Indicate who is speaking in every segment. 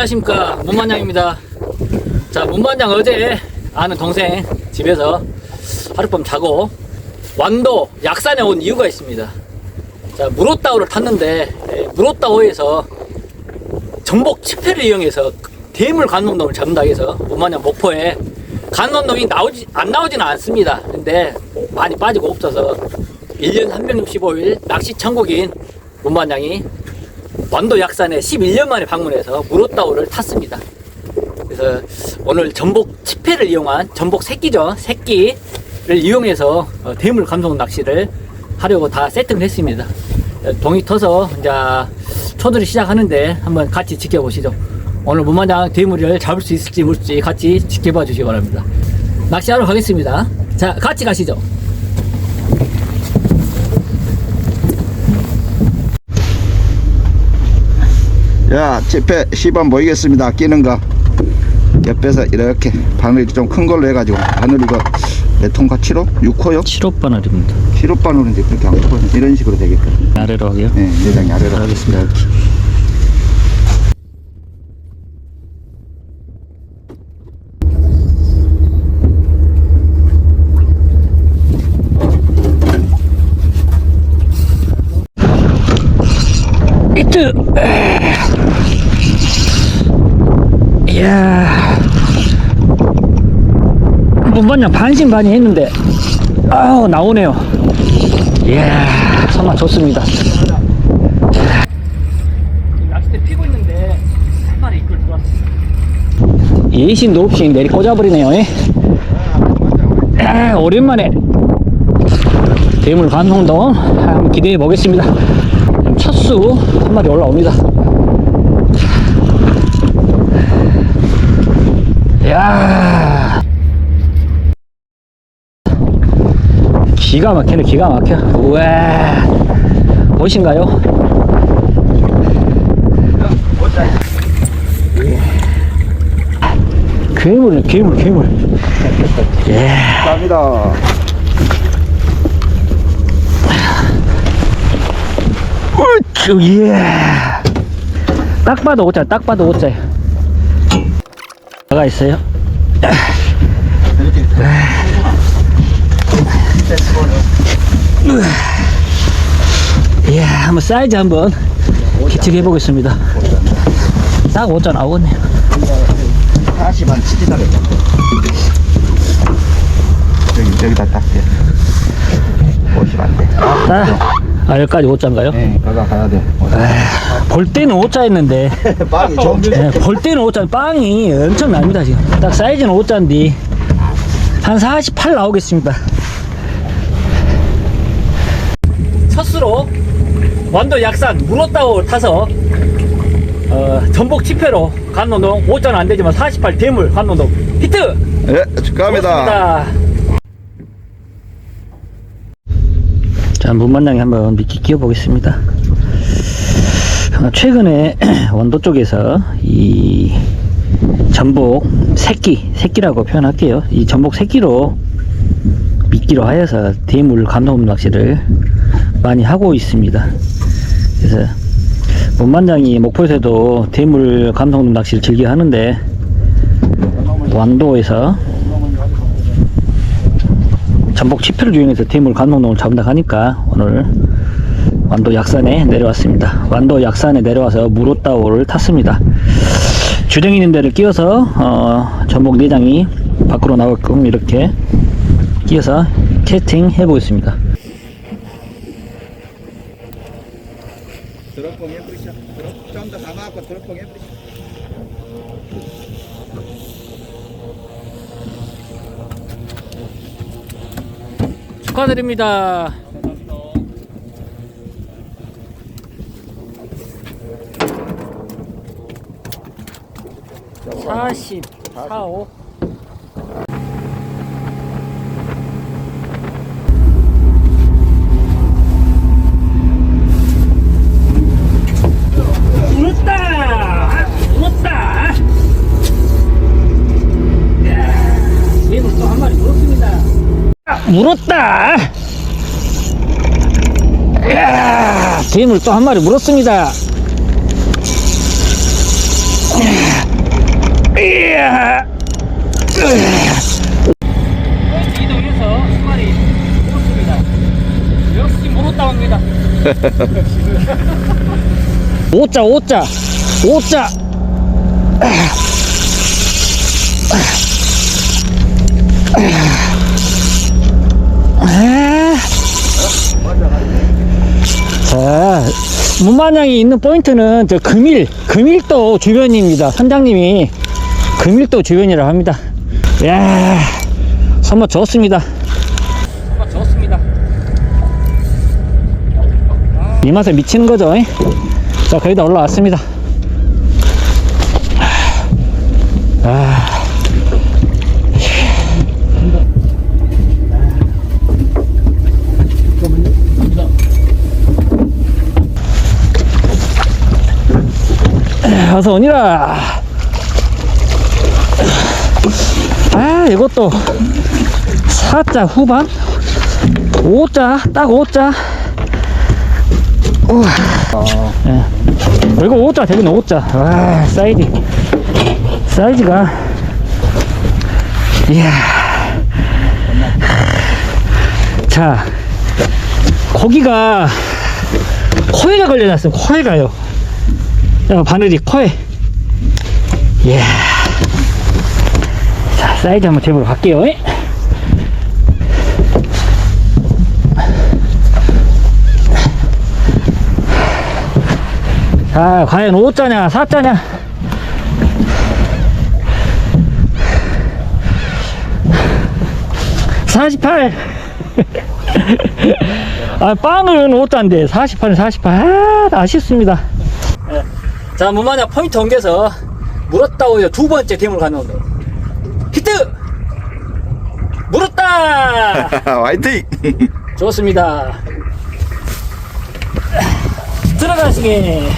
Speaker 1: 안녕하십니까. 문만장입니다. 자 문만장 어제 아는 동생 집에서 하룻밤 자고 완도 약산에 온 이유가 있습니다. 자 무로따오를 탔는데 에, 무로따오에서 전복 치패를 이용해서 대물 간놈동을 잡는다 해서 문만장 목포에 간놈동이 나오지 안 나오지는 않습니다. 근데 많이 빠지고 없어서 1년 365일 낚시 천국인 문만장이 완도 약산에 11년 만에 방문해서 무로따오를 탔습니다. 그래서 오늘 전복 치패를 이용한 전복 새끼죠. 새끼를 이용해서 어, 대물 감성 낚시를 하려고 다 세팅을 했습니다. 어, 동이 터서 이제 초들이 시작하는데 한번 같이 지켜보시죠. 오늘 문마장 대물을 잡을 수 있을지 못지 같이 지켜봐 주시기 바랍니다. 낚시하러 가겠습니다. 자, 같이 가시죠.
Speaker 2: 야, 집회 시범 보이겠습니다. 끼는 거. 옆에서 이렇게 바늘이 좀 큰 걸로 해가지고 바늘 이거 몇 통가 7호? 6호요?
Speaker 1: 7호 바늘입니다.
Speaker 2: 7호 바늘인데 그렇게 안 크고 이런 식으로 되겠거든.
Speaker 1: 아래로 하게요.
Speaker 2: 네, 내장이 아래로.
Speaker 1: 알겠습니다.
Speaker 2: 이렇게.
Speaker 1: 이야. 문반장 반신반의 했는데. 아우 나오네요. 이야 정말 좋습니다. 낚싯대 피고 있는데 한 마리 이끌 들어왔어 예신도 없이 내리 꽂아버리네요 예. 아, 오랜만에 대물 감성동 한번 기대해 보겠습니다. 첫수 한 마리 올라옵니다. 야 기가 막히네 기가 막혀 우와 보이신가요? 괴물 괴물 괴물 예.
Speaker 2: 감사합니다.
Speaker 1: 우쭈 예. 딱 봐도 옷자 딱 봐도 옷자 나가 있어요 이야 한번 사이즈 한번 기측해 보겠습니다 딱 5자 나오겠네요
Speaker 2: 다시만 치지다 그랬 여기, 저기다 딱 대. 보시면 안 돼.
Speaker 1: 딱 아, 여기까지 5자인가요?
Speaker 2: 네, 가가 가야 돼.
Speaker 1: 볼 때는 5자였는데
Speaker 2: 빵이 좀.
Speaker 1: 네, 볼 때는 5자 빵이 엄청 납니다 지금 딱 사이즈는 5자인데 한 48 나오겠습니다 첫수로 완도 약산 문어따오 타서 어, 전복 치패로 간노동 5자는 안되지만 48 대물 간노동 히트!
Speaker 2: 예, 축하합니다.
Speaker 1: 고맙습니다. 자 문만장에 한번 미끼 끼워 보겠습니다. 어, 최근에 원도 쪽에서 이 전복 새끼 새끼라고 표현할게요. 이 전복 새끼로 미끼로 하여서 대물 감독 낚시를 많이 하고 있습니다. 그래서 문만장이 목포에서도 대물 감독 낚시를 즐겨 하는데 완도에서 전복 치표를 이용해서 대물 감독농을 잡는다 하니까 오늘 완도 약산에 내려왔습니다. 완도 약산에 내려와서 무로따오를 탔습니다. 주댕이 있는 데를 끼워서 어, 전복 내장이 밖으로 나오게끔 이렇게 끼워서 캐스팅 해보겠습니다.
Speaker 2: 드롭봉 해버리셔. 드롭, 좀더 감아갖고 드롭봉 해버리셔.
Speaker 1: 축하드립니다. 사십 사오 물었다 물었다 얘는 또 한 마리 물었습니다 물었다. 이야, 뱀을 또 한 마리 물었습니다. 이야. 이동해서. 오자 오자 오자. 자, 문마냥이 있는 포인트는 저 금일, 금일도 주변입니다. 선장님이 금일도 주변이라고 합니다. 야 선물 좋습니다. 선물 좋습니다. 이 맛에 미치는 거죠. 잉? 자, 거의 다 올라왔습니다. 어서 오니라. 아, 이것도 사자 후반? 오자, 딱 오자. 우와. 예. 이거 오자 되긴 오자. 와, 사이즈. 사이즈가. 이야. 자, 고기가 코에가 걸려놨어요. 코에가요. 야, 바늘이 코에. 이야. 자, 사이즈 한번 재보러 갈게요. 자, 과연 5자냐, 4자냐? 사십팔. 아, 빵은 5자인데, 48은 48. 아, 아쉽습니다. 자, 무마냐 포인트 옮겨서 물었다고요. 두 번째 대물 가는 오늘. 히트! 물었다!
Speaker 2: 화이팅!
Speaker 1: 좋습니다. 들어가시게.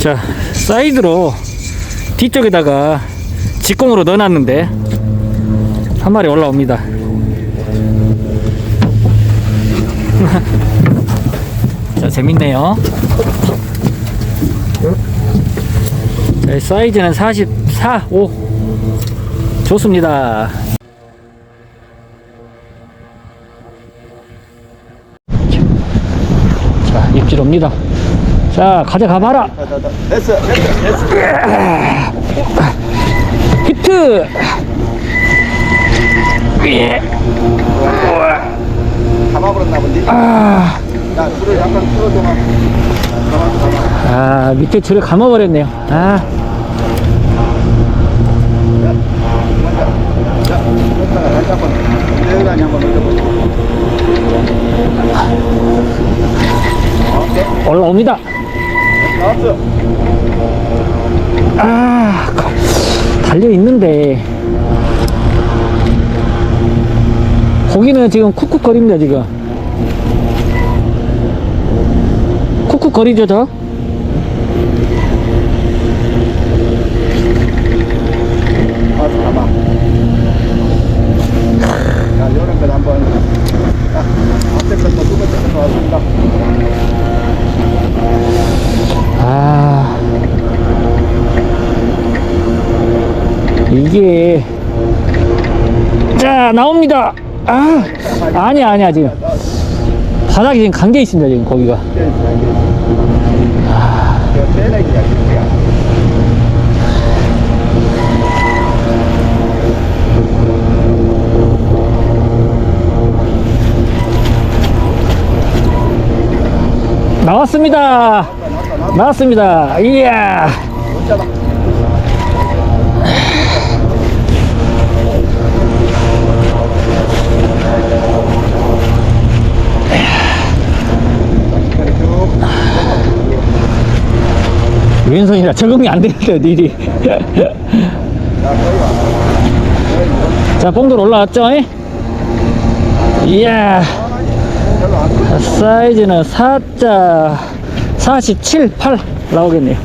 Speaker 1: 자, 사이드로 뒤쪽에다가 직공으로 넣어놨는데 한 마리 올라옵니다. 자, 재밌네요. 자, 사이즈는 44, 5. 좋습니다. 자, 입질 옵니다. 자, 가져가봐라.
Speaker 2: 됐어, 됐어, 됐어.
Speaker 1: 히트! 예.
Speaker 2: 잡아버렸나 본데.
Speaker 1: 아,
Speaker 2: 야, 줄을 약간 가만.
Speaker 1: 아, 밑에 줄을 감아버렸네요. 아. 올라옵니다.
Speaker 2: 나왔어.
Speaker 1: 아, 달려 있는데. 고기는 지금 쿡쿡 거립니다, 지금. 쿡쿡 거리죠, 저? 아니야, 아니야, 지금. 바닥이 지금 감겨 있습니다, 지금, 거기가.
Speaker 2: 이거야.
Speaker 1: 나왔습니다. 나왔습니다. 이야. 왼손이라 적응이 안 되는데, 일이. 자, 봉돌 올라왔죠? 이? 이야. 사이즈는 4자 47, 8 나오겠네요.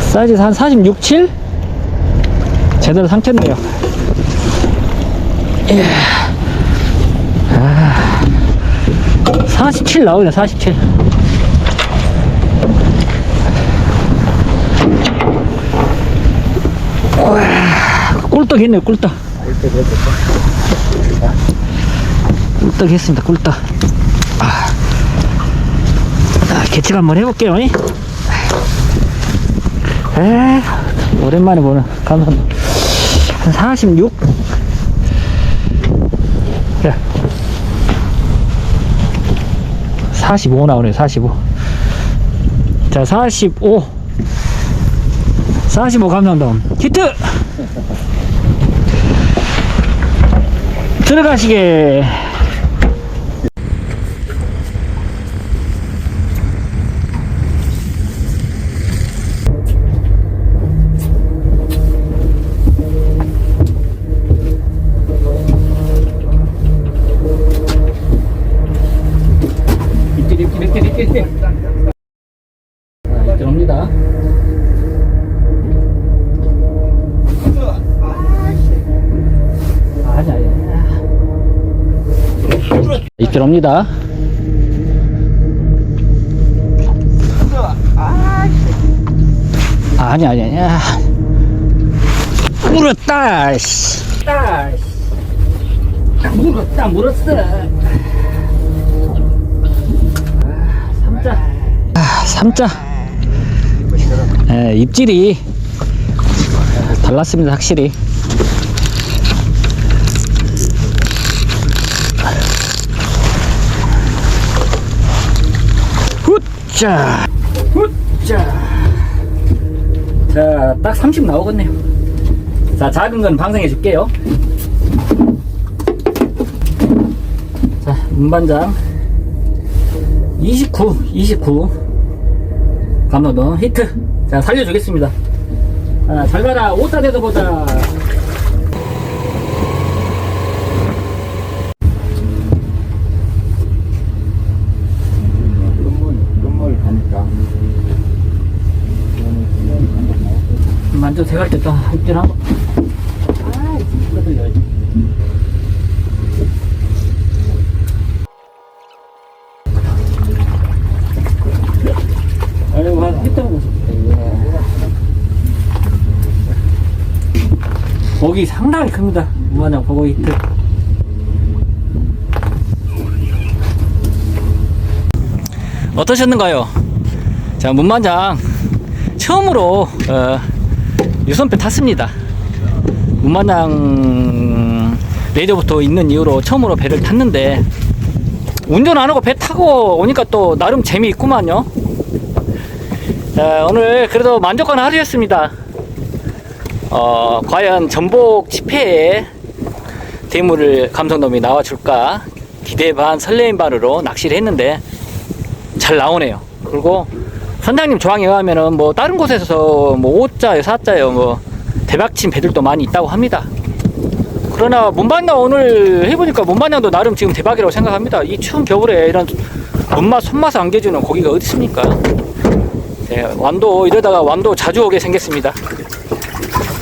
Speaker 1: 사이즈 한 46, 7? 제대로 삼켰네요. 이야. 아, 47 나오네, 47. 꿀떡 했네요, 꿀떡. 꿀떡 했습니다, 꿀떡. 아, 아 개척 한번 해볼게요. 이. 에 오랜만에 보는 감성. 한 46? 야. 45 나오네요, 45. 자, 45. 45 감성돔. 히트! 들어가시게. 이렇게 옵니다 아니 아니 아니 물었다 씨. 따, 씨. 물었다 물었어 삼자. 아, 삼자. 예, 입질이 달랐습니다, 확실히. 자. 훗자. 자, 딱 30 나오겠네요. 자, 작은 건 방생해 줄게요. 자, 문반장. 29, 29. 감독도 히트. 자, 살려주겠습니다. 아, 잘 가라. 오타 돼서 보자.
Speaker 2: 끝물 가니까
Speaker 1: 만져 대갈 때또 입질하고. 아, 하고 싶다. 고기 상당히 큽니다. 무한장 보고 히트. 어떠셨는가요? 자, 문만장 처음으로 어, 유선배 탔습니다. 문만장 레이더부터 있는 이후로 처음으로 배를 탔는데 운전 안 하고 배 타고 오니까 또 나름 재미있구만요. 자, 오늘 그래도 만족한 하루였습니다. 어, 과연 전복 10회에 대물을 감성돔이 나와줄까 기대 반 설레임 반으로 낚시를 했는데 잘 나오네요. 그리고 선장님 조항에 의하면은 뭐 다른 곳에서 뭐 5자요, 4자요, 뭐 대박친 배들도 많이 있다고 합니다. 그러나 문반장 오늘 해보니까 문반장도 나름 지금 대박이라고 생각합니다. 이 추운 겨울에 이런 손맛, 손맛을 안겨주는 고기가 어디 있습니까? 네, 완도 이러다가 완도 자주 오게 생겼습니다.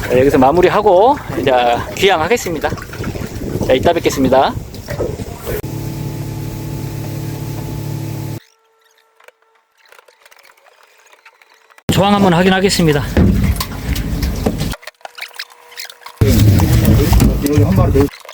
Speaker 1: 자, 여기서 마무리하고 이제 귀향하겠습니다. 자, 이따 뵙겠습니다. 조항 한번 확인하겠습니다.
Speaker 2: 한 마리 더